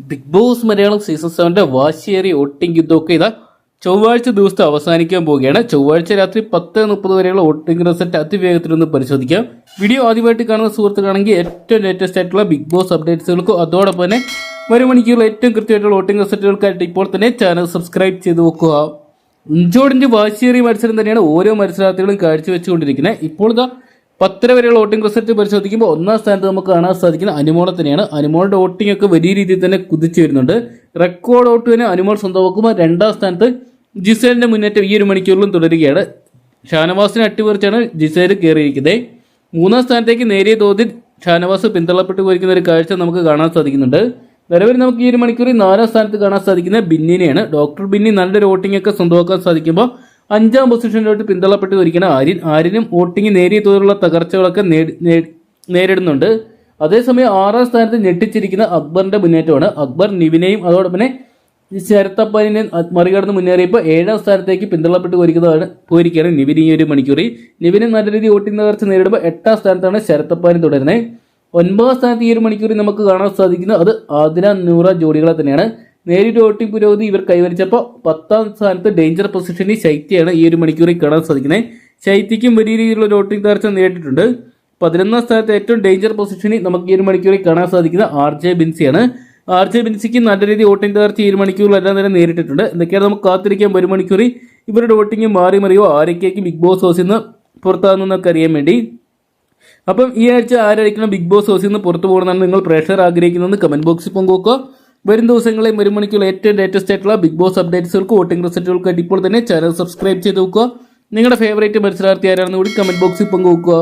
Big boss Malayalam season സെവന്റെ വാശിയേറി voting യുദ്ധമൊക്കെ ഇതാ ചൊവ്വാഴ്ച ദിവസത്തെ അവസാനിക്കാൻ പോവുകയാണ്. ചൊവ്വാഴ്ച രാത്രി പത്ത് മുപ്പത് വരെയുള്ള വോട്ടിംഗ് റിസൾട്ട് അതിവേഗത്തിലൊന്ന് പരിശോധിക്കാം. വീഡിയോ ആദ്യമായിട്ട് കാണുന്ന സുഹൃത്തുക്കളാണെങ്കിൽ ഏറ്റവും ലേറ്റസ്റ്റ് ആയിട്ടുള്ള ബിഗ് ബോസ് അപ്ഡേറ്റ്സുകൾക്കും അതോടൊപ്പം തന്നെ ഒരു മണിക്കുള്ള ഏറ്റവും കൃത്യമായിട്ടുള്ള വോട്ടിംഗ് റിസൾട്ടുകൾക്കായിട്ട് ഇപ്പോൾ തന്നെ ചാനൽ സബ്സ്ക്രൈബ് ചെയ്ത് നോക്കുക ഇഞ്ചോടിഞ്ച് വാശിയേറിയ മത്സരം തന്നെയാണ് ഓരോ മത്സരാർത്ഥികളും കാഴ്ചവെച്ചുകൊണ്ടിരിക്കുന്നത്. ഇപ്പോൾ ഇതാ പത്തര വരെയുള്ള വോട്ടിംഗ് റിസൾട്ട് പരിശോധിക്കുമ്പോൾ ഒന്നാം സ്ഥാനത്ത് നമുക്ക് കാണാൻ സാധിക്കുന്ന അനുമോളെ തന്നെയാണ്. അനുമോളുടെ വോട്ടിംഗ് ഒക്കെ വലിയ രീതിയിൽ തന്നെ കുതിച്ചു വരുന്നുണ്ട്. റെക്കോർഡ് വോട്ട് തന്നെ അനുമോൾ സ്വന്തമാക്കുമ്പോൾ രണ്ടാം സ്ഥാനത്ത് ജിസേലിന്റെ മുന്നേറ്റം ഈ ഒരു മണിക്കൂറിലും തുടരുകയാണ്. ഷാനവാസിനെ അട്ടിമറിച്ചാണ് ജിസേൽ കയറിയിരിക്കുന്നത്. മൂന്നാം സ്ഥാനത്തേക്ക് നേരിയ തോതിൽ ഷാനവാസ് പിന്തള്ളപ്പെട്ടു പോയിരിക്കുന്ന ഒരു കാഴ്ച നമുക്ക് കാണാൻ സാധിക്കുന്നുണ്ട്. നിലവിൽ നമുക്ക് ഈ ഒരു മണിക്കൂറിൽ നാലാം സ്ഥാനത്ത് കാണാൻ സാധിക്കുന്ന ബിന്നിനെയാണ്. ഡോക്ടർ ബിന്നി നല്ലൊരു വോട്ടിംഗ് ഒക്കെ സ്വന്തമാക്കാൻ സാധിക്കുമ്പോൾ അഞ്ചാം പൊസിഷനിലോട്ട് പിന്തള്ളപ്പെട്ട് പോയിരിക്കുന്ന ആര്യൻ ആര്യനും വോട്ടിംഗ് നേരിയ തോതിലുള്ള തകർച്ചകളൊക്കെ നേരിടുന്നുണ്ട്. അതേസമയം ആറാം സ്ഥാനത്ത് ഞെട്ടിച്ചിരിക്കുന്ന അക്ബറിന്റെ മുന്നേറ്റമാണ്. അക്ബർ നിവിനെയും അതോടൊപ്പം തന്നെ മറികടന്ന് മുന്നേറിയപ്പോൾ ഏഴാം സ്ഥാനത്തേക്ക് പിന്തള്ളപ്പെട്ട് പോയിരിക്കുന്നതാണ് പോയിരിക്കുകയാണ് നിവിൻ ഈ ഒരു മണിക്കൂറിൽ. നിവിന് നല്ല രീതിയിൽ വോട്ടിംഗ് തകർച്ച നേരിടുമ്പോൾ എട്ടാം സ്ഥാനത്താണ് ശരത്തപ്പാനി തുടരുന്നത്. ഒൻപതാം സ്ഥാനത്ത് ഈ ഒരു മണിക്കൂറിൽ നമുക്ക് കാണാൻ സാധിക്കുന്നത് അത് ആദിന നൂറ ജോഡികളെ തന്നെയാണ്. നേരിട്ട് വോട്ടിംഗ് പുരോഗതി ഇവർ കൈവരിച്ചപ്പോൾ പത്താം സ്ഥാനത്ത് ഡേഞ്ചർ പൊസിഷനിൽ ശൈത്യയാണ് ഈ ഒരു മണിക്കൂറിൽ കാണാൻ സാധിക്കുന്നത്. ശൈത്യക്കും വലിയ രീതിയിലുള്ള വോട്ടിംഗ് തകർച്ച നേരിട്ടിട്ടുണ്ട്. പതിനൊന്നാം സ്ഥാനത്ത് ഏറ്റവും ഡേഞ്ചർ പൊസിഷനിൽ നമുക്ക് ഈ ഒരു മണിക്കൂറിൽ കാണാൻ സാധിക്കുന്ന ആർ ജെ ബിൻസിയാണ്. ആർ ജെ ബിൻസിക്ക് നല്ല രീതി വോട്ടിംഗ് തകർച്ച ഈ ഒരു മണിക്കൂറിലെല്ലാം തന്നെ നേരിട്ടിട്ടുണ്ട്. എന്തൊക്കെയാണ് നമുക്ക് കാത്തിരിക്കാൻ ഒരു മണിക്കൂറിൽ ഇവരുടെ വോട്ടിംഗ് മാറി മറിയോ? ആരൊക്കെയായിരിക്കും ബിഗ് ബോസ് ഹൗസിൽ നിന്ന് പുറത്താകുന്നതൊക്കെ അറിയാൻ വേണ്ടി. അപ്പം ഈ ആഴ്ച ആരായിരിക്കണം ബിഗ് ബോസ് ഹൗസിൽ നിന്ന് പുറത്തു പോകണമെന്നാണ് നിങ്ങൾ പ്രേക്ഷകർ ആഗ്രഹിക്കുന്നത് കമന്റ് ബോക്സിൽ പങ്കുവെക്കുക. വരും ദിവസങ്ങളിൽ ഒരു ഏറ്റവും ലേറ്റസ്റ്റ് ആയിട്ടുള്ള ബിഗ് ബോസ് അപ്ഡേറ്റ്സുകൾക്ക് വോട്ടിംഗ് റിസൾട്ടുകൾക്കായിട്ട് ഇപ്പോൾ തന്നെ ചാനൽ സബ്സ്ക്രൈബ് ചെയ്ത് നോക്കുക. നിങ്ങളുടെ ഫേവറേറ്റ് മത്സരാർത്ഥി ആരാണെന്ന് കൂടി കമന്റ് ബോക്സിൽ പങ്കുവെക്കുക.